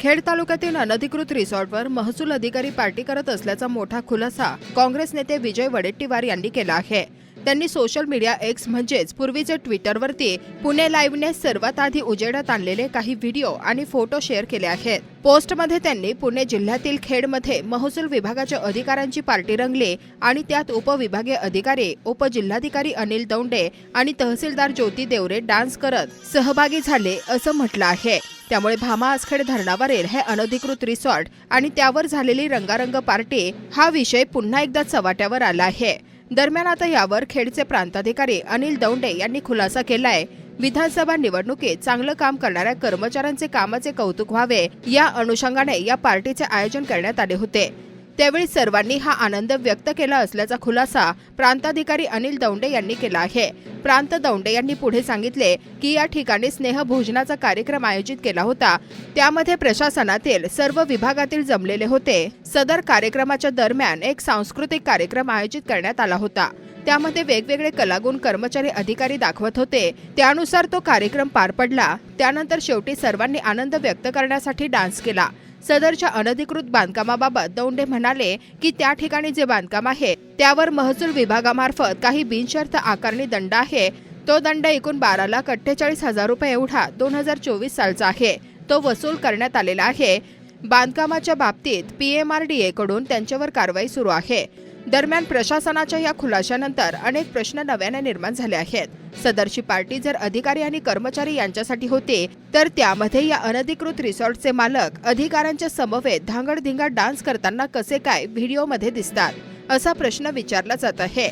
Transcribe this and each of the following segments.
खेड तालुक्यातील अनधिकृत रिसॉर्टवर महसूल अधिकारी पार्टी करत असल्याचा मोठा खुलासा काँग्रेस नेते विजय वडेट्टीवार यांनी केला आहे. त्यांनी सोशल मीडिया एक्स म्हणजेच पूर्वीचे ट्विटरवरती पुणे लाईव्हने सर्वात आधी उजेडात आणलेले काही व्हिडिओ आणि फोटो शेअर केले आहेत. पोस्टमध्ये त्यांनी पुणे जिल्ह्यातील खेडमध्ये महसूल विभागाच्या अधिकाऱ्यांची पार्टी रंगली आणि त्यात उपविभागीय अधिकारी उपजिल्हाधिकारी अनिल दौंडे आणि तहसीलदार ज्योती देवरे डान्स करत सहभागी झाले असं म्हटलं आहे. त्यामुळे भामा आसखेड धरणावरील हे अनधिकृत रिसॉर्ट आणि त्यावर झालेली रंगारंग पार्टी हा विषय पुन्हा एकदा चव्हाट्यावर आला आहे. दरम्यान आता यावर खेडचे प्रांताधिकारी अनिल दौंडे यांनी खुलासा केला आहे विधानसभा निवडणुकीत चांगलं काम करणाऱ्या कर्मचाऱ्यांचे कामाचे कौतुक व्हावे या अनुषंगाने या पार्टीचे आयोजन करण्यात आले होते. त्यावेळी सर्वांनी हा आनंद व्यक्त केला असल्याचा खुलासा प्रांताधिकारी अनिल दौंडे यांनी केला आहे. प्रांत दौंडे यांनी पुढे सांगितले की या ठिकाणी स्नेहभोजनाचा कार्यक्रम आयोजित केला होता. त्यामध्ये प्रशासनातील सर्व विभागातील जमलेले होते. सदर कार्यक्रमाच्या दरम्यान एक सांस्कृतिक कार्यक्रम आयोजित करण्यात आला होता. त्यामध्ये वेगवेगळे कलागुण कर्मचारी अधिकारी दाखवत होते. त्यानुसार तो कार्यक्रम पार पडला. त्यानंतर शेवटी सर्वांनी आनंद व्यक्त करण्यासाठी डान्स केला. सदरच्या अनधिकृत बांधकामाबाबत दौंडे म्हणाले की त्या ठिकाणी जे बांधकाम आहे त्यावर महसूल विभागामार्फत काही बिनशर्त आकारणी दंड आहे. तो दंड एकूण बारा लाख अठ्ठेचाळीस हजार रुपये एवढा दोन हजार चोवीस सालचा आहे. तो वसूल करण्यात आलेला आहे. बांधकामाच्या बाबतीत पीएमआरडीए कडून त्यांच्यावर कारवाई सुरू आहे. दरम्यान प्रशासनाच्या या खुलाशानंतर अनेक प्रश्न नव्याने निर्माण झाले आहेत. सदरची पार्टी जर अधिकारी आणि कर्मचारी यांच्यासाठी होते तर त्यामध्ये या अनधिकृत रिसॉर्टचे मालक अधिकाऱ्यांच्या समवेत धांगडधिंगा डान्स करताना कसे काय व्हिडिओमध्ये दिसतात असा प्रश्न विचारला जात आहे.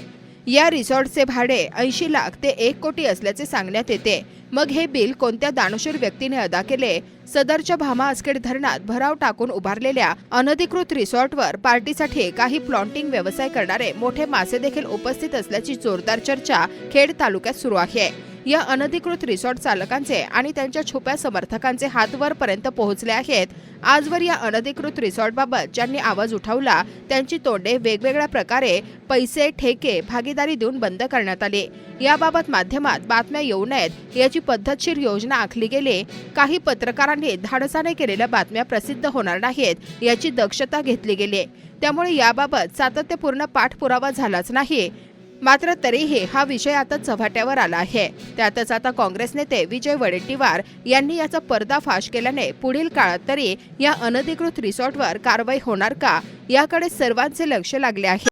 या रिसॉर्टचे भाडे ऐंशी लाख ते एक कोटी असल्याचे सांगण्यात येते. मग हे बिल कोणत्या दानशूर व्यक्तीने अदा केले? सदरच्या भामा आसखेड धरणात भराव टाकून उभारलेल्या अनधिकृत रिसॉर्टवर पार्टीसाठी काही प्लॉन्टिंग व्यवसाय करणारे मोठे मासे देखील उपस्थित असल्याची जोरदार चर्चा खेड तालुक्यात सुरू आहे. या अनधिकृत रिसॉर्ट चालकांचे आणि त्यांच्या छुप्या समर्थकांचे हात वरपर्यंत पोहोचले आहेत. आजवर या अनधिकृत रिसॉर्टबाबत ज्यांनी आवाज उठवला त्यांची तोंडे वेगवेगळ्या प्रकारे पैसे ठेके भागीदारी देऊन बंद करण्यात आली. याबाबत माध्यमात बातम्या येऊ नयेत याची पद्धतशीर योजना आखली गेली. काही पत्रकारांनी धाडसाने केलेल्या बातम्या प्रसिद्ध होणार नाहीत याची दक्षता घेतली गेली. त्यामुळे याबाबत सातत्यपूर्ण पाठपुरावा झालाच नाही. मात्र तरीही हा विषय आता चव्हाट्यावर आला आहे. त्यातच आता काँग्रेस नेते विजय वडेट्टीवार यांनी याचा पर्दाफाश केल्याने पुढील काळात तरी या अनधिकृत रिसॉर्टवर कारवाई होणार का याकडे सर्वांचे लक्ष लागले आहे.